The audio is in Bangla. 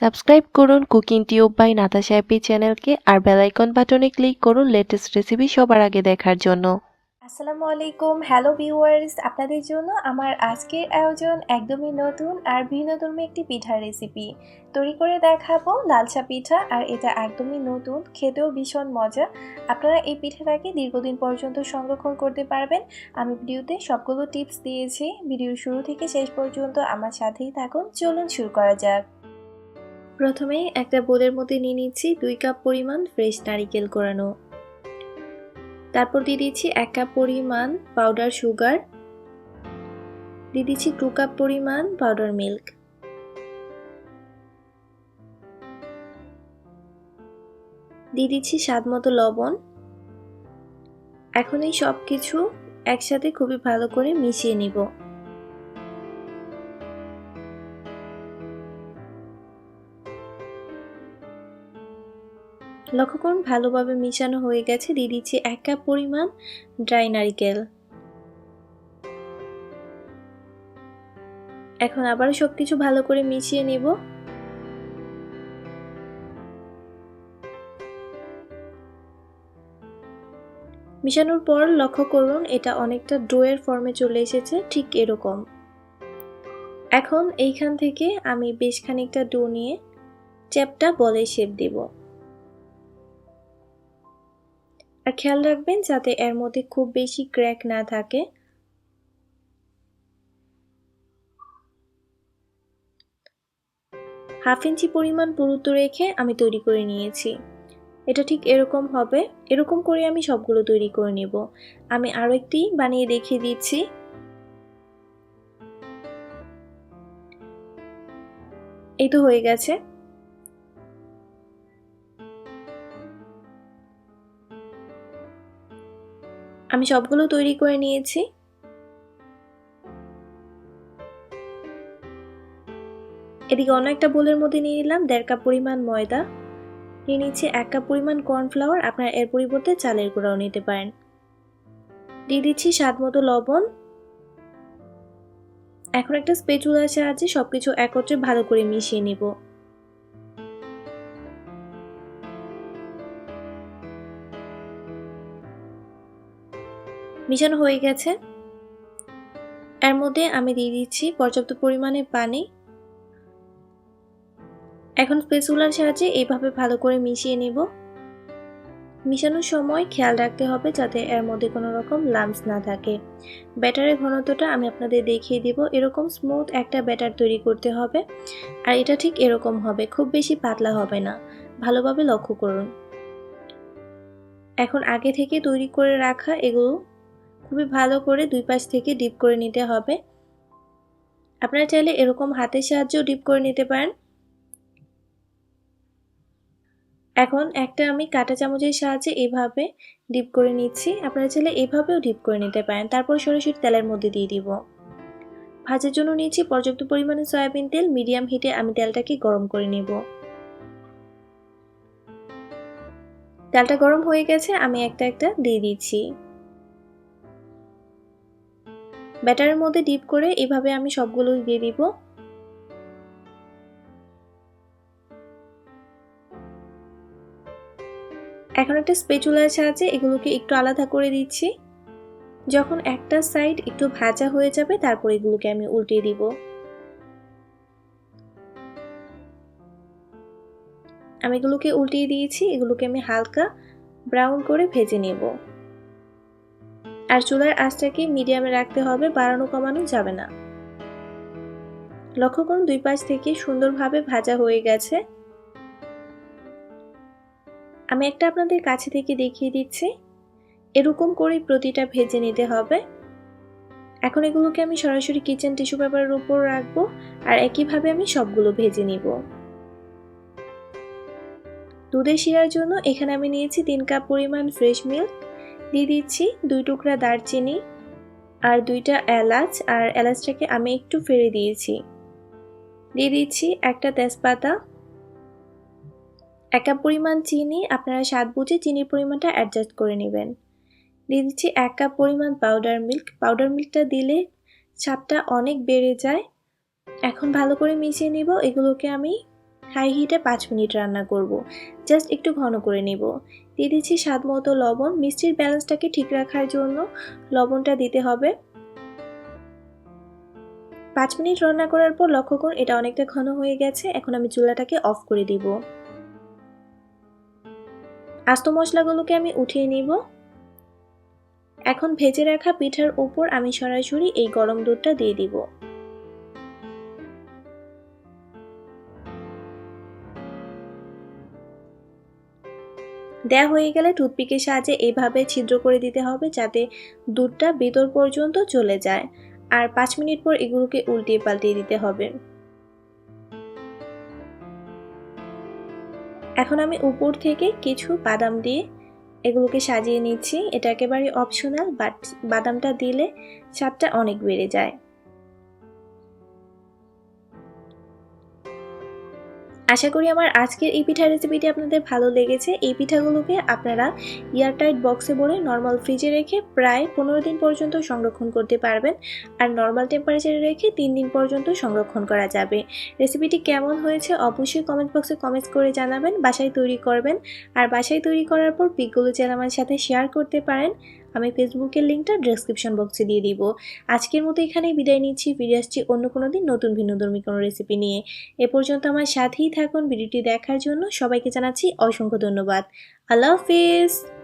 সাবস্ক্রাইব করুন কুকিং টিউব বাই নাতাশা অ্যাপি চ্যানেলকে আর বেলাইকন বাটনে ক্লিক করুন লেটেস্ট রেসিপি সবার আগে দেখার জন্য। আসসালামু আলাইকুম হ্যালো ভিউয়ার্স আপনাদের জন্য আমার আজকের আয়োজন একদমই নতুন আর ভিন্নধর্মী একটি পিঠার রেসিপি তৈরি করে দেখাবো লালচা পিঠা আর এটা একদমই নতুন, খেতেও ভীষণ মজা। আপনারা এই পিঠাটাকে দীর্ঘদিন পর্যন্ত সংরক্ষণ করতে পারবেন। আমি ভিডিওতে সবগুলো টিপস দিয়েছি। ভিডিওর শুরু থেকে শেষ পর্যন্ত আমার সাথেই থাকুন। চলুন শুরু করা যাক। প্রথমেই একটা বোলের মধ্যে নিয়ে নিচ্ছি দুই কাপ পরিমাণ ফ্রেশ নারিকেল কোরানো। তারপর দিয়ে দিচ্ছি এক কাপ পরিমাণ পাউডার সুগার। দিয়ে দিচ্ছি টু কাপ পরিমাণ পাউডার মিল্ক। দিয়ে দিচ্ছি স্বাদ মতো লবণ। এখন এই সব কিছু একসাথে খুবই ভালো করে মিশিয়ে নিব। লক্ষ্য করুন, ভালোভাবে মিশানো হয়ে গেছে। দিয়ে দিচ্ছি এক কাপ পরিমাণ ড্রাই নারিকেল। এখন আবারও সব কিছু ভালো করে মিশিয়ে নেব। মিশানোর পর লক্ষ্য করুন, এটা অনেকটা ডোয়ের ফর্মে চলে এসেছে, ঠিক এরকম। এখন এইখান থেকে আমি বেশ খানিকটা ডো নিয়ে চ্যাপটা বলে শেপ দেবো। আর খেয়াল রাখবেন যাতে এর মধ্যে খুব বেশি ক্র্যাক না থাকে। হাফ ইঞ্চি পরিমাণ পুরুত্ব রেখে আমি তৈরি করে নিয়েছি। এটা ঠিক এরকম হবে। এরকম করে আমি সবগুলো তৈরি করে নেব। আমি আরও একটি বানিয়ে দেখিয়ে দিচ্ছি। এই তো হয়ে গেছে। আমি সবগুলো তৈরি করে নিয়েছি। এদিকে অন্য একটা বোলের মধ্যে নিয়ে নিলাম দেড় কাপ পরিমাণ ময়দা। নিয়ে নিচ্ছি এক কাপ পরিমাণ কর্নফ্লাওয়ার, আপনারা এর পরিবর্তে চালের গুঁড়াও নিতে পারেন। দিয়ে দিচ্ছি স্বাদ মতো লবণ। এখন একটা স্পেচুলার সাহায্যে সবকিছু একত্রে ভালো করে মিশিয়ে নিব। মিশানো হয়ে গেছে। এর মধ্যে আমি দিয়ে দিচ্ছি পর্যাপ্ত পরিমাণে পানি। এখন স্পেসুলার সাহায্যে এইভাবে ভালো করে মিশিয়ে নিব। মিশানোর সময় খেয়াল রাখতে হবে যাতে এর মধ্যে কোনো রকম লাম্পস না থাকে। ব্যাটারের ঘনত্বটা আমি আপনাদের দেখিয়ে দিব। এরকম স্মুথ একটা ব্যাটার তৈরি করতে হবে। আর এটা ঠিক এরকম হবে, খুব বেশি পাতলা হবে না। ভালোভাবে লক্ষ্য করুন। এখন আগে থেকে তৈরি করে রাখা এগুলো খুবই ভালো করে দুই পাশ থেকে ডিপ করে নিতে হবে। আপনারা চাইলে এরকম হাতের সাহায্যেও ডিপ করে নিতে পারেন। এখন একটা আমি কাঁটা চামচের সাহায্যে এভাবে ডিপ করে নিচ্ছি। আপনারা চাইলে এভাবেও ডিপ করে নিতে পারেন। তারপর সরাসরি তেলের মধ্যে দিয়ে দিব। ভাজার জন্য নিয়েছি পর্যাপ্ত পরিমাণে সয়াবিন তেল। মিডিয়াম হিটে আমি তেলটাকে গরম করে নেব। তেলটা গরম হয়ে গেছে, আমি একটা একটা দিয়ে দিচ্ছি। ব্যাটারের মধ্যে ডিপ করে এভাবে আমি সবগুলো দিয়ে দিব। এখন একটা স্পেচুলার সাহায্যে এগুলোকে একটু আলাদা করে দিচ্ছি। যখন একটা সাইড একটু ভাজা হয়ে যাবে, তারপর এগুলোকে আমি উল্টিয়ে দিব। আমি এগুলোকে উল্টিয়ে দিয়েছি, এগুলোকে আমি হালকা ব্রাউন করে ভেজে নেব। আর চুলার আঁচটাকে মিডিয়ামে রাখতে হবে, বাড়ানো কমানো যাবে না। লক্ষ্য করুন, দুই পাশ থেকে সুন্দরভাবে ভাজা হয়ে গেছে। আমি একটা আপনাদের কাছে থেকে দেখিয়ে দিচ্ছি। এরকম করে প্রতিটা ভেজে নিতে হবে। এখন এগুলোকে আমি সরাসরি কিচেন টিস্যু পেপারের উপর রাখব আর একইভাবে আমি সবগুলো ভেজে নিব। দুধের শিরার জন্য এখানে আমি নিয়েছি তিন কাপ পরিমাণ ফ্রেশ মিল্ক দিয়ে দিচ্ছি দুই টুকরা দারচিনি আর দুইটা এলাচ, আর এলাচটাকে আমি একটু ফেলে দিয়েছি। দিয়ে দিচ্ছি একটা তেজপাতা, এক কাপ পরিমাণ চিনি, আপনারা স্বাদ বুঝে চিনির পরিমাণটা অ্যাডজাস্ট করে নেবেন। দিয়ে দিচ্ছি এক কাপ পরিমাণ পাউডার মিল্ক পাউডার মিল্কটা দিলে স্বাদটা অনেক বেড়ে যায়। এখন ভালো করে মিশিয়ে নিব, এগুলোকে আমি হাই হিটে পাঁচ মিনিট রান্না করব। জাস্ট একটু ঘন করে নেব। দিয়ে দিচ্ছি স্বাদ মতো লবণ। মিষ্টির ব্যালেন্সটাকে ঠিক রাখার জন্য লবণটা দিতে হবে। পাঁচ মিনিট রান্না করার পর লক্ষ্য করুন, এটা অনেকটা ঘন হয়ে গেছে। এখন আমি চুলাটাকে অফ করে দিব। আস্ত মশলাগুলোকে আমি উঠিয়ে নিব। এখন ভেজে রাখা পিঠার উপর আমি সরাসরি এই গরম দুধটা দিয়ে দিব। দেয়া হয়ে গেলে টুথপিকের সাহায্যে এইভাবে ছিদ্র করে দিতে হবে যাতে দুধটা ভেতর পর্যন্ত চলে যায়। আর পাঁচ মিনিট পর এগুলোকে উল্টিয়ে পাল্টিয়ে দিতে হবে। এখন আমি উপর থেকে কিছু বাদাম দিয়ে এগুলোকে সাজিয়ে নিচ্ছি। এটা একেবারে অপশনাল বাট বাদামটা দিলে স্বাদটা অনেক বেড়ে যায়। আশা করি আমার আজকের এই পিঠা রেসিপিটি আপনাদের ভালো লেগেছে। এই পিঠাগুলোকে আপনারা এয়ারটাইট বক্সে ভরে নর্মাল ফ্রিজে রেখে প্রায় পনেরো দিন পর্যন্ত সংরক্ষণ করতে পারবেন। আর নর্মাল টেম্পারেচারে রেখে তিন দিন পর্যন্ত সংরক্ষণ করা যাবে। রেসিপিটি কেমন হয়েছে অবশ্যই কমেন্ট বক্সে কমেন্ট করে জানাবেন, বাসায় তৈরি করবেন। আর বাসায় তৈরি করার পর পিকগুলো চাইলে আমার সাথে শেয়ার করতে পারেন। আমি ফেসবুকের লিঙ্কটা ডেসক্রিপশন বক্সে দিয়ে দিব। আজকের মতো এখানেই বিদায় নিচ্ছি, ফিরে আসছি অন্য কোনো দিন নতুন ভিন্নধর্মী কোনো রেসিপি নিয়ে। এ পর্যন্ত আমার সাথেই থাকুন, ভিডিওটি দেখার জন্য সবাইকে জানাচ্ছি অসংখ্য ধন্যবাদ। আল্লাহ হাফিজ!